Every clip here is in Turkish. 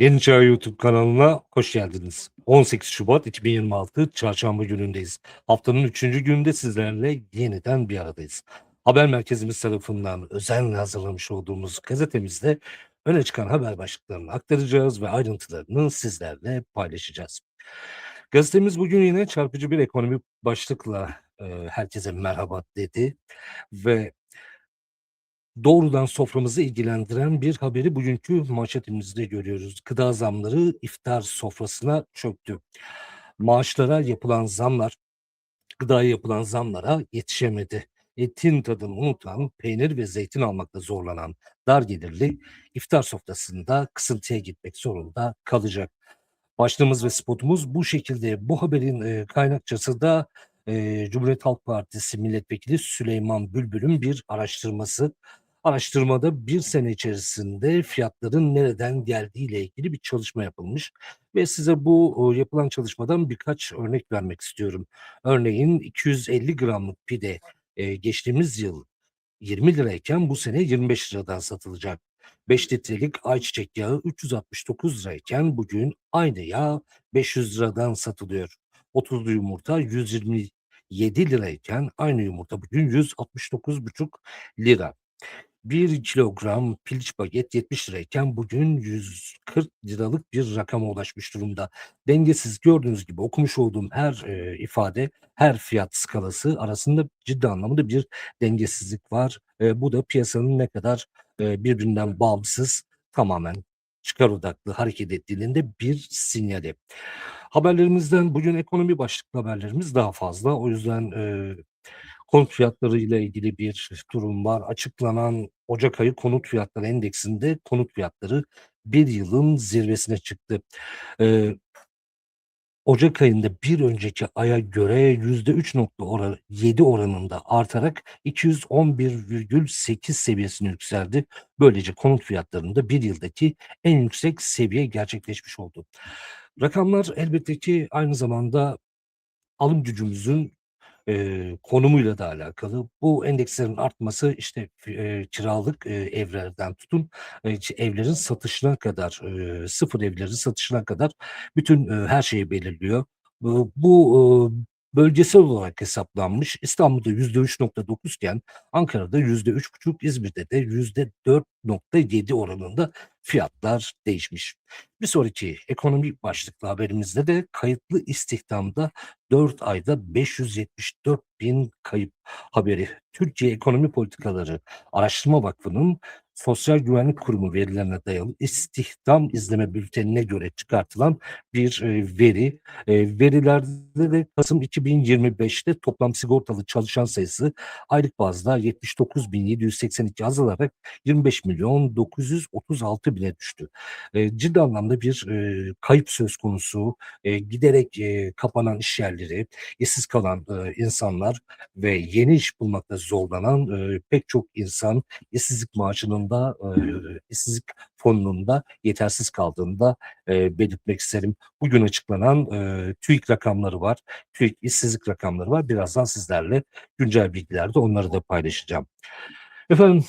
Yeni Çağ YouTube kanalına hoş geldiniz. 18 Şubat 2026 Çarşamba günündeyiz. Haftanın 3. gününde sizlerle yeniden bir aradayız. Haber merkezimiz tarafından özenle hazırlamış olduğumuz gazetemizde öne çıkan haber başlıklarını aktaracağız ve ayrıntılarını sizlerle paylaşacağız. Gazetemiz bugün yine çarpıcı bir ekonomi başlıkla e, herkese merhaba dedi ve doğrudan soframızı ilgilendiren bir haberi bugünkü manşetimizde görüyoruz. Gıda zamları iftar sofrasına çöktü. Maaşlara yapılan zamlar, gıdaya yapılan zamlara yetişemedi. Etin tadını unutan, peynir ve zeytin almakta zorlanan dar gelirli iftar sofrasında kısıntıya gitmek zorunda kalacak. Başlığımız ve spotumuz bu şekilde. Bu haberin e, kaynakçası da e, Cumhuriyet Halk Partisi Milletvekili Süleyman Bülbül'ün bir araştırması. Araştırmada bir sene içerisinde fiyatların nereden geldiğiyle ilgili bir çalışma yapılmış ve size bu yapılan çalışmadan birkaç örnek vermek istiyorum. Örneğin 250 gramlık pide geçtiğimiz yıl 20 lirayken bu sene 25 liradan satılacak. 5 litrelik ayçiçek yağı 369 lirayken bugün aynı yağ 500 liradan satılıyor. 30'lu yumurta 127 lirayken aynı yumurta bugün 169,5 lira. 1 kilogram piliç baget 70 lirayken bugün 140 liralık bir rakama ulaşmış durumda. Dengesiz gördüğünüz gibi okumuş olduğum her e, ifade, her fiyat skalası arasında ciddi anlamda bir dengesizlik var. E, bu da piyasanın ne kadar e, birbirinden bağımsız tamamen çıkar odaklı hareket ettiğinin de bir sinyali. Haberlerimizden bugün ekonomi başlıklı haberlerimiz daha fazla. O yüzden e, konut fiyatları ile ilgili bir durum var. Açıklanan Ocak ayı konut fiyatları endeksinde konut fiyatları bir yılın zirvesine çıktı. Ee, Ocak ayında bir önceki aya göre %3.7 oranında artarak 211,8 seviyesine yükseldi. Böylece konut fiyatlarında bir yıldaki en yüksek seviye gerçekleşmiş oldu. Rakamlar elbette ki aynı zamanda alım gücümüzün eee, konumuyla da alakalı. Bu endekslerin artması işte eee, kiralık eee, evlerden tutun eee, evlerin satışına kadar, eee, sıfır evlerin satışına kadar bütün eee, her şeyi belirliyor. Bu, bölgesel olarak hesaplanmış. İstanbul'da %3.9 iken Ankara'da %3.5, İzmir'de de %4.7 oranında fiyatlar değişmiş. Bir sonraki ekonomi başlıklı haberimizde de kayıtlı istihdamda 4 ayda 574 bin kayıp haberi. Türkiye Ekonomi Politikaları Araştırma Vakfı'nın Sosyal Güvenlik Kurumu verilerine dayalı istihdam izleme bültenine göre çıkartılan bir e, veri. E, verilerde de Kasım 2025'te toplam sigortalı çalışan sayısı aylık bazda 79.782 azalarak 25 milyon 936 bine düştü. E, ciddi anlamda bir kayıp söz konusu, giderek e, kapanan iş yerleri, işsiz kalan insanlar ve yeni iş bulmakta zorlanan pek çok insan işsizlik maaşının da e, işsizlik fonunun da yetersiz kaldığında e, belirtmek isterim. Bugün açıklanan e, TÜİK rakamları var. TÜİK işsizlik rakamları var. Birazdan sizlerle güncel bilgilerde onları da paylaşacağım. Efendim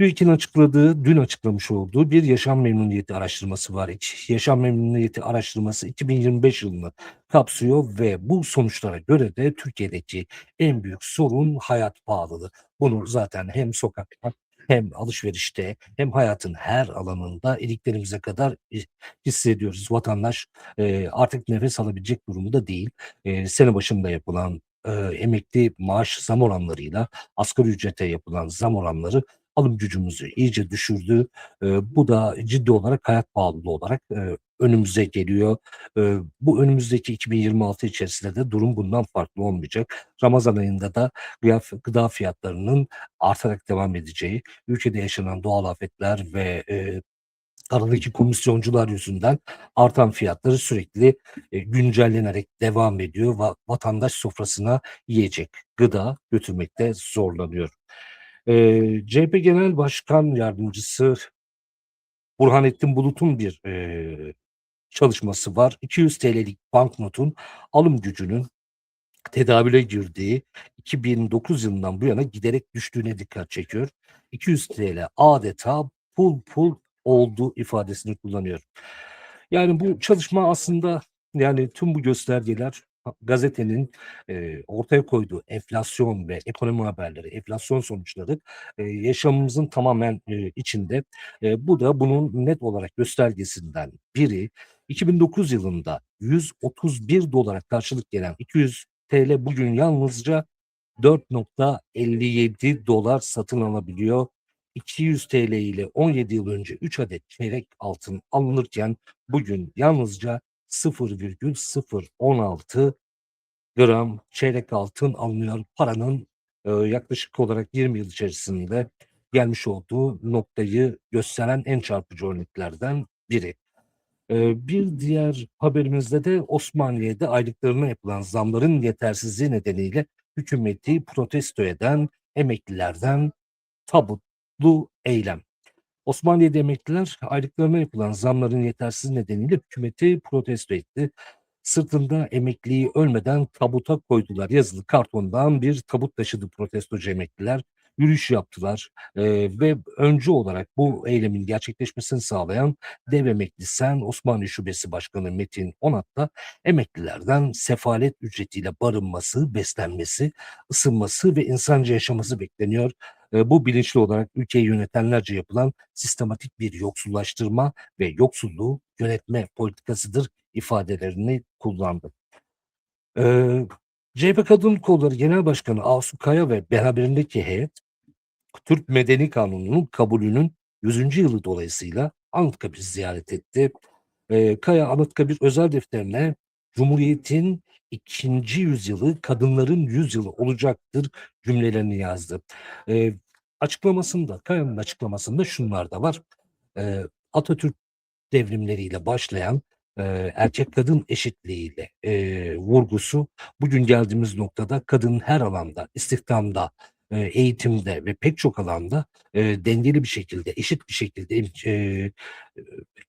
TÜİK'in açıkladığı, dün açıklamış olduğu bir yaşam memnuniyeti araştırması var. Yaşam memnuniyeti araştırması 2025 yılını kapsıyor ve bu sonuçlara göre de Türkiye'deki en büyük sorun hayat pahalılığı. Bunu zaten hem sokakta hem alışverişte hem hayatın her alanında iliklerimize kadar hissediyoruz. Vatandaş e, artık nefes alabilecek durumda değil. E, sene başında yapılan e, emekli maaş zam oranlarıyla asgari ücrete yapılan zam oranları alım gücümüzü iyice düşürdü. E, bu da ciddi olarak hayat pahalılığı olarak e, önümüze geliyor. E, bu önümüzdeki 2026 içerisinde de durum bundan farklı olmayacak. Ramazan ayında da gıda fiyatlarının artarak devam edeceği, ülkede yaşanan doğal afetler ve e, aradaki komisyoncular yüzünden artan fiyatları sürekli güncellenerek devam ediyor ve vatandaş sofrasına yiyecek, gıda götürmekte zorlanıyor. Eee, CHP Genel Başkan Yardımcısı Burhanettin Bulut'un bir, eee, çalışması var. 200 TL'lik banknotun alım gücünün tedavüle girdiği 2009 yılından bu yana giderek düştüğüne dikkat çekiyor. 200 TL adeta pul pul oldu ifadesini kullanıyor. Yani bu çalışma aslında yani tüm bu göstergeler gazetenin e, ortaya koyduğu enflasyon ve ekonomi haberleri, enflasyon sonuçları e, yaşamımızın tamamen e, içinde. E, bu da bunun net olarak göstergesinden biri. 2009 yılında 131 dolara karşılık gelen 200 TL bugün yalnızca 4.57 dolar satın alabiliyor. 200 TL ile 17 yıl önce 3 adet çeyrek altın alınırken bugün yalnızca 0,016 gram çeyrek altın alınıyor. Paranın e, yaklaşık olarak 20 yıl içerisinde gelmiş olduğu noktayı gösteren en çarpıcı örneklerden biri. E, bir diğer haberimizde de Osmaniye'de aylıklarına yapılan zamların yetersizliği nedeniyle hükümeti protesto eden emeklilerden tabutlu eylem. Osmaniye'de emekliler aylıklarına yapılan zamların yetersiz nedeniyle hükümeti protesto etti. Sırtında emekliyi ölmeden tabuta koydular. Yazılı kartondan bir tabut taşıdı protestocu emekliler. Yürüyüş yaptılar e, ve öncü olarak bu eylemin gerçekleşmesini sağlayan Dev Emekli Sen Osmaniye Şubesi Başkanı Metin Onat da emeklilerden sefalet ücretiyle barınması, beslenmesi, ısınması ve insanca yaşaması bekleniyor. E, bu bilinçli olarak ülkeyi yönetenlerce yapılan sistematik bir yoksullaştırma ve yoksulluğu yönetme politikasıdır ifadelerini kullandı. Ee, CHP Kadın Kolları Genel Başkanı Asu Kaya ve beraberindeki heyet Türk Medeni Kanunu'nun kabulünün 100. yılı dolayısıyla Anıtkabir ziyaret etti. Ee, Kaya Anıtkabir özel defterine Cumhuriyet'in ikinci yüzyılı kadınların yüzyılı olacaktır cümlelerini yazdı. Ee, açıklamasında, Kaya'nın açıklamasında şunlar da var. Ee, Atatürk devrimleriyle başlayan e, erkek kadın eşitliğiyle e, vurgusu bugün geldiğimiz noktada kadın her alanda, istihdamda, e, eğitimde ve pek çok alanda e, dengeli bir şekilde, eşit bir şekilde e,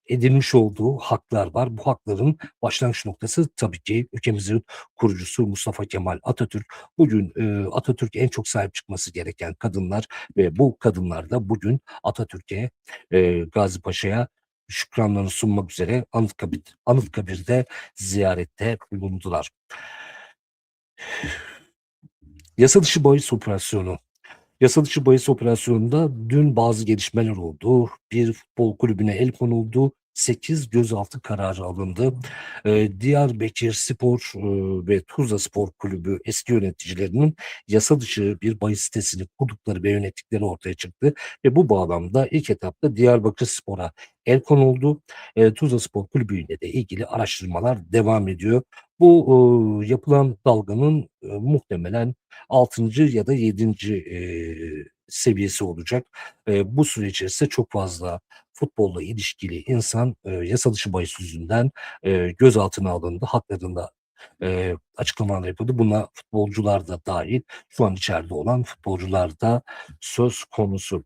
edilmiş olduğu haklar var. Bu hakların başlangıç noktası tabii ki ülkemizin kurucusu Mustafa Kemal Atatürk. Bugün e, Atatürk'e en çok sahip çıkması gereken kadınlar ve bu kadınlar da bugün Atatürk'e, e, Gazi Paşa'ya şükranlarını sunmak üzere Anıtkabir, Anıtkabir'de ziyarette bulundular. Yasa dışı bahis operasyonu. Yasa dışı bahis operasyonunda dün bazı gelişmeler oldu. Bir futbol kulübüne el konuldu. 8 gözaltı kararı alındı. Ee, Diyarbakır Spor e, ve Tuzla Spor Kulübü eski yöneticilerinin yasa dışı bir bahis sitesini kurdukları ve yönettikleri ortaya çıktı. Ve bu bağlamda ilk etapta Diyarbakır Spor'a el konuldu. E, Tuzla Spor Kulübü ile de ilgili araştırmalar devam ediyor. Bu e, yapılan dalganın e, muhtemelen 6. ya da 7. E, seviyesi olacak. E, bu süre içerisinde çok fazla futbolla ilişkili insan e, yasa dışı bahis yüzünden e, gözaltına alındı. Haklarında e, açıklamalar yapıldı. Buna futbolcular da dahil şu an içeride olan futbolcular da söz konusu.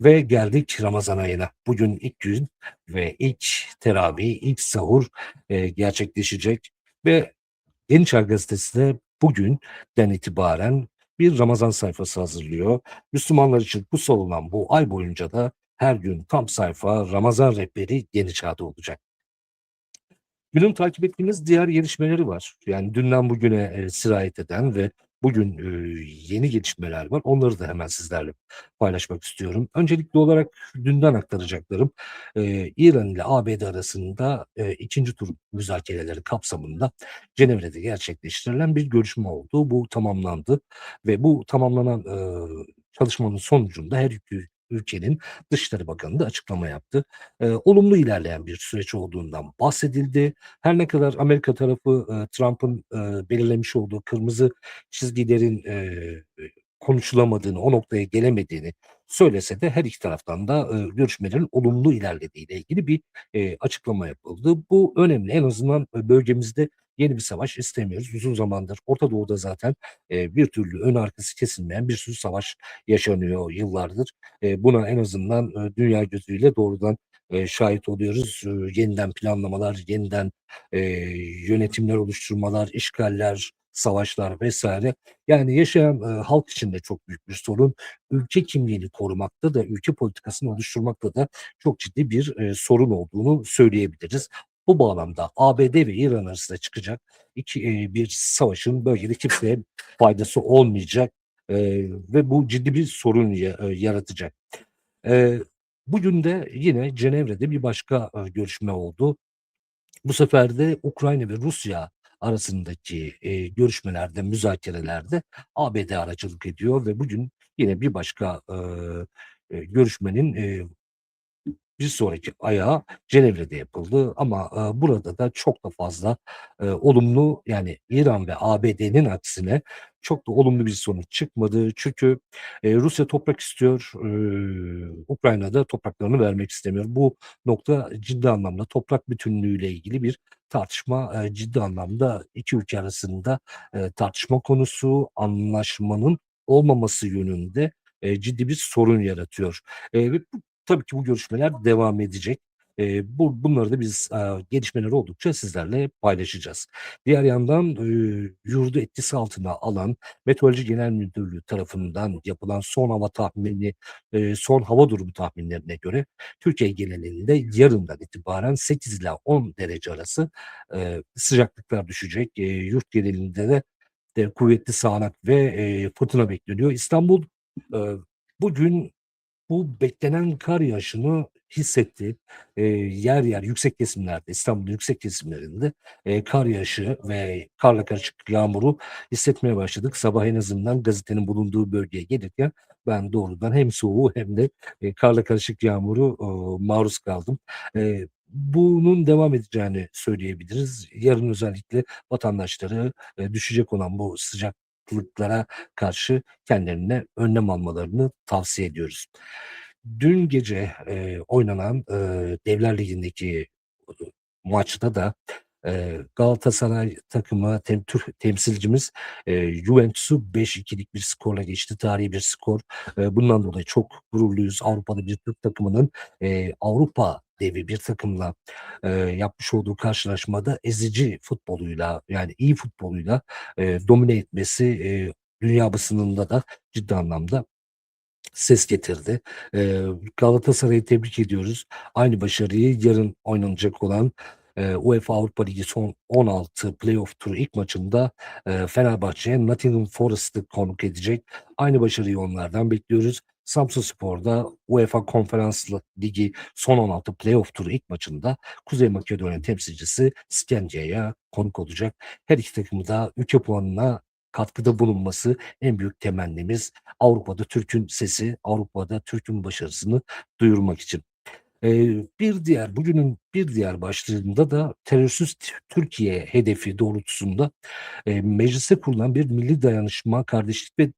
Ve geldik Ramazan ayına. Bugün ilk gün ve ilk teravih, ilk sahur e, gerçekleşecek ve Yeni Çağ Gazetesi de bugünden itibaren bir Ramazan sayfası hazırlıyor. Müslümanlar için bu salınan bu ay boyunca da her gün tam sayfa Ramazan rehberi Yeni Çağ'da olacak. Günün takip ettiğimiz diğer gelişmeleri var. Yani dünden bugüne e, sirayet eden ve bugün e, yeni gelişmeler var. Onları da hemen sizlerle paylaşmak istiyorum. Öncelikli olarak dünden aktaracaklarım e, İran ile ABD arasında e, ikinci tur müzakereleri kapsamında Cenevre'de gerçekleştirilen bir görüşme oldu. Bu tamamlandı ve bu tamamlanan e, çalışmanın sonucunda her iki ülkenin Dışişleri Bakanı da açıklama yaptı. E, olumlu ilerleyen bir süreç olduğundan bahsedildi. Her ne kadar Amerika tarafı e, Trump'ın e, belirlemiş olduğu kırmızı çizgilerin e, konuşulamadığını, o noktaya gelemediğini söylese de her iki taraftan da e, görüşmelerin olumlu ilerlediğiyle ilgili bir e, açıklama yapıldı. Bu önemli. En azından bölgemizde yeni bir savaş istemiyoruz. Uzun zamandır Orta Doğu'da zaten e, bir türlü ön arkası kesilmeyen bir sürü savaş yaşanıyor yıllardır. E, buna en azından e, dünya gözüyle doğrudan e, şahit oluyoruz. E, yeniden planlamalar, yeniden e, yönetimler oluşturmalar, işgaller, savaşlar vs. Yani yaşayan, eee, halk için de çok büyük bir sorun. Ülke kimliğini korumakta da, ülke politikasını oluşturmakta da çok ciddi bir, eee, sorun olduğunu söyleyebiliriz. Bu bağlamda ABD ve İran arasında çıkacak iki eee, bir savaşın bölgede kimseye faydası olmayacak, eee, ve bu ciddi bir sorun ya eee, yaratacak. Eee, bugün de yine Cenevre'de bir başka, eee, görüşme oldu. Bu sefer de Ukrayna ve Rusya arasındaki, eee, görüşmelerde, müzakerelerde ABD aracılık ediyor ve bugün yine bir başka, eee, eee, görüşmenin, eee, bir sonraki ayağı Cenevre'de yapıldı ama, eee, burada da çok da fazla, eee, olumlu yani İran ve ABD'nin aksine çok da olumlu bir sonuç çıkmadı. Çünkü, eee, Rusya toprak istiyor, eee, Ukrayna da topraklarını vermek istemiyor. Bu nokta ciddi anlamda toprak bütünlüğüyle ilgili bir tartışma, eee, ciddi anlamda 2 ülke arasında, eee, tartışma konusu, anlaşmanın olmaması yönünde, eee, ciddi bir sorun yaratıyor. Bu tabii ki bu görüşmeler devam edecek. Eee, bu bunları da biz, aaa, gelişmeler oldukça sizlerle paylaşacağız. Diğer yandan, eee, yurdu etkisi altına alan Meteoroloji Genel Müdürlüğü tarafından yapılan son hava tahmini, eee, son hava durumu tahminlerine göre Türkiye genelinde yarından itibaren 8 ila 10 derece arası, eee, sıcaklıklar düşecek. Eee, yurt genelinde de de kuvvetli sağanak ve, eee, fırtına bekleniyor. İstanbul, eee, bugün bu beklenen kar yağışını hissetti. Eee, yer yer yüksek kesimlerde, İstanbul'un yüksek kesimlerinde, eee, kar yağışı ve karla karışık yağmuru hissetmeye başladık. Sabah en azından gazetenin bulunduğu bölgeye gelirken ben doğrudan hem soğuğu hem de, eee, karla karışık yağmuru, ooo, maruz kaldım. Eee, bunun devam edeceğini söyleyebiliriz. Yarın özellikle vatandaşları, eee, düşecek olan bu sıcaklıklara karşı kendilerine önlem almalarını tavsiye ediyoruz. Dün gece, eee, oynanan, eee, Devler Ligi'ndeki maçta da, Galatasaray takımı tem temsilcimiz, eee, Juventus'u 5-2'lik bir skorla geçti. Tarihi bir skor. Eee, bundan dolayı çok gururluyuz. Avrupa'da bir Türk takımının, eee, Avrupa devi bir takımla, eee, yapmış olduğu karşılaşmada ezici futboluyla, yani iyi futboluyla, eee, domine etmesi, eee, dünya basınında da ciddi anlamda ses getirdi. Eee, Galatasaray'ı tebrik ediyoruz. Aynı başarıyı yarın oynanacak olan, eee, UEFA Avrupa Ligi son 16 playoff turu ilk maçında, eee, Fenerbahçe Nottingham Forest'ı konuk edecek. Aynı başarıyı onlardan bekliyoruz. Samsunspor da UEFA Konferans Ligi son 16 playoff turu ilk maçında Kuzey Makedonya temsilcisi Skandya'ya konuk olacak. Her iki takımı da ülke puanına katkıda bulunması en büyük temennimiz. Avrupa'da Türk'ün sesi, Avrupa'da Türk'ün başarısını duyurmak için. Eee, bir diğer bugünün bir diğer başlığında da terörsüz Türkiye hedefi doğrultusunda, eee, mecliste kurulan bir Milli Dayanışma, Kardeşlik ve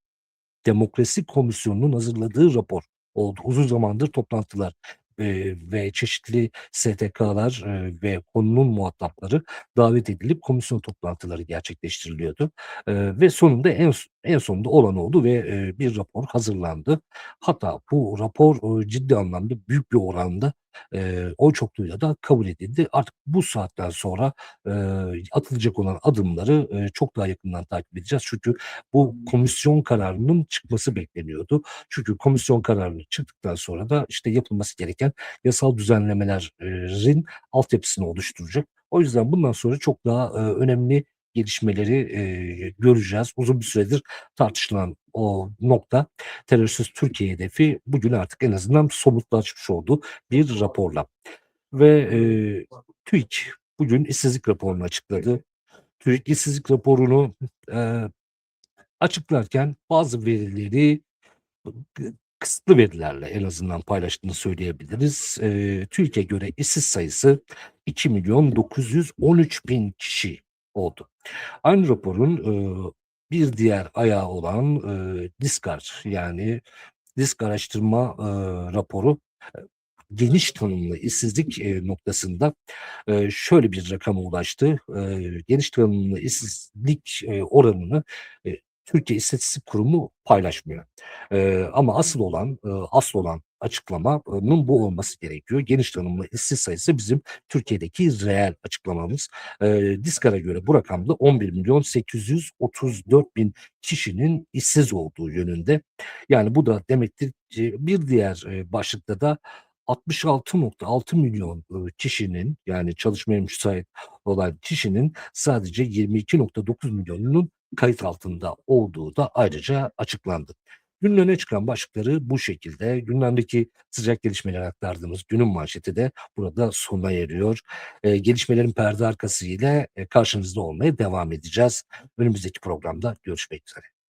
Demokrasi Komisyonu'nun hazırladığı rapor oldu. Uzun zamandır toplantılar, eee, ve çeşitli STK'lar, eee, ve konunun muhatapları davet edilip komisyon toplantıları gerçekleştiriliyordu. Eee, ve sonunda en en sonunda olan oldu ve, eee, bir rapor hazırlandı. Hatta bu rapor, eee, ciddi anlamda büyük bir oranda, eee, oy çokluğuyla da kabul edildi. Artık bu saatten sonra, eee, atılacak olan adımları, çok daha yakından takip edeceğiz. Çünkü bu komisyon kararının çıkması bekleniyordu. Çünkü komisyon kararı çıktıktan sonra da, işte, yapılması gereken yasal düzenlemelerin altyapısını oluşturacak. O yüzden bundan sonra çok daha, eee, önemli gelişmeleri, eee, göreceğiz. Uzun bir süredir tartışılan o nokta, terörsüz Türkiye hedefi bugün artık en azından somutlaşmış oldu bir raporla. Ve, eee, TÜİK bugün işsizlik raporunu açıkladı. TÜİK işsizlik raporunu, eee, açıklarken bazı verileri kısıtlı verilerle en azından paylaştığını söyleyebiliriz. Eee, TÜİK'e göre işsiz sayısı 2.913.000 kişi oldu. Aynı raporun, eee, bir diğer ayağı olan, eee, DİSKAR yani DİSK araştırma, eee, raporu, geniş tanımlı işsizlik, eee, noktasında, eee, şöyle bir rakama ulaştı. Eee, geniş tanımlı işsizlik, eee, oranını, eee Türkiye İstatistik Kurumu paylaşmıyor. Eee, ama asıl olan, ııı, asıl olan açıklamanın bu olması gerekiyor. Geniş tanımlı işsiz sayısı bizim Türkiye'deki reel açıklamamız. Eee, DİSKAR'a göre bu rakam da 11.834.000 kişinin işsiz olduğu yönünde. Yani bu da demektir ki bir diğer, başlıkta da 66.6 milyon, kişinin yani çalışmaya müsait olan kişinin sadece 22.9 milyonunun kayıt altında olduğu da ayrıca açıklandı. Günün öne çıkan başlıkları bu şekilde. Gündemdeki sıcak gelişmeleri aktardığımız günün manşeti de burada sona eriyor. Eee, gelişmelerin perde arkası ile, eee, karşınızda olmaya devam edeceğiz. Önümüzdeki programda görüşmek üzere.